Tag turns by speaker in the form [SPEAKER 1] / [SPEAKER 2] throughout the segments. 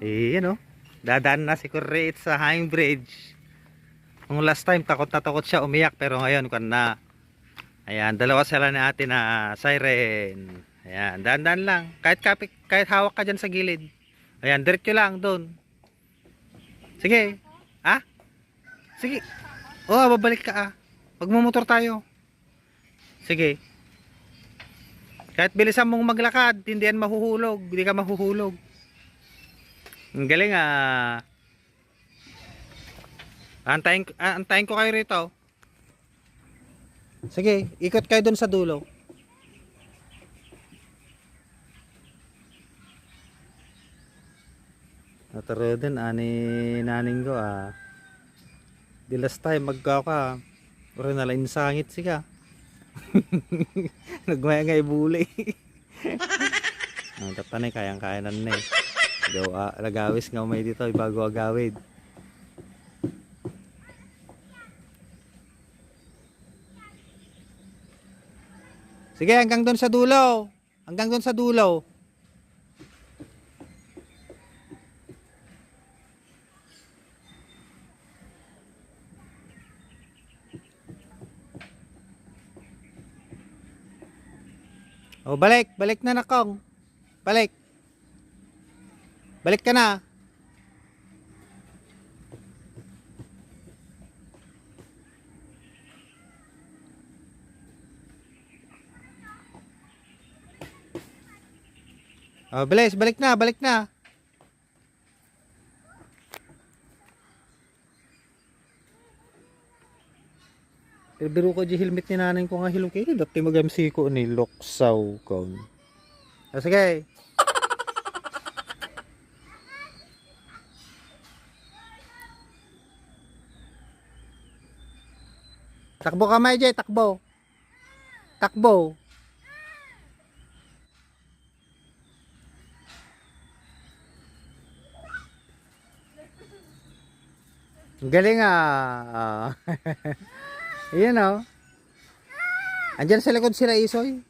[SPEAKER 1] Eh, ano, dadaan na si Correct sa hanging bridge. Nung last time, takot na takot siya umiyak, pero ngayon, kan na. Ayan, dalawa sila ni ate na siren. Ayan, daan-daan lang. Kahit, kapit, kahit hawak ka dyan sa gilid. Ayan, diretso lang doon. Sige. Ha? Sige. Oh, babalik ka ah. Magmumotor tayo. Sige. Kahit bilisan mong maglakad, hindi yan mahuhulog. Hindi ka mahuhulog. Ang galing ah. Antayin, ah, antayin ko kayo rito. Sige, ikot kayo dun sa dulo. Nataro din, ani naning ko ah. Di last time magka ka. Uro na lang sangit siya. Nagmaya nga ibuli. Ang tatanay kayang kaya na eh. Daw ah, lagawis nga may dito bago agawid. Sige, hanggang doon sa dulo. Hanggang doon sa dulo. Oh, balik, balik na nakong. Balik. Balik ka na. Oh, bilis, balik na, balik na. Biro ko di helmet ni nanay ko nga hilong kayo. Dati mag-MC ko ni Loksaw ko. Ah, sige. Takbo ka, May Jay, takbo. Takbo. Galing ah. Ayan oh. Andyan sa likod sila Isoy.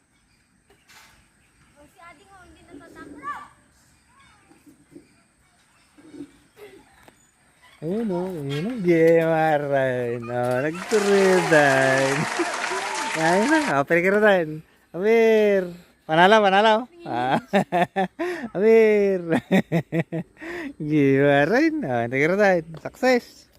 [SPEAKER 1] Ayun o, ayun o. Gemaran. O, nagturidan. Ayun na, o, pinikirudan. Amir. Panalo, panalo. Ah. Amir. Gemaran. O, nagkirudan. Success.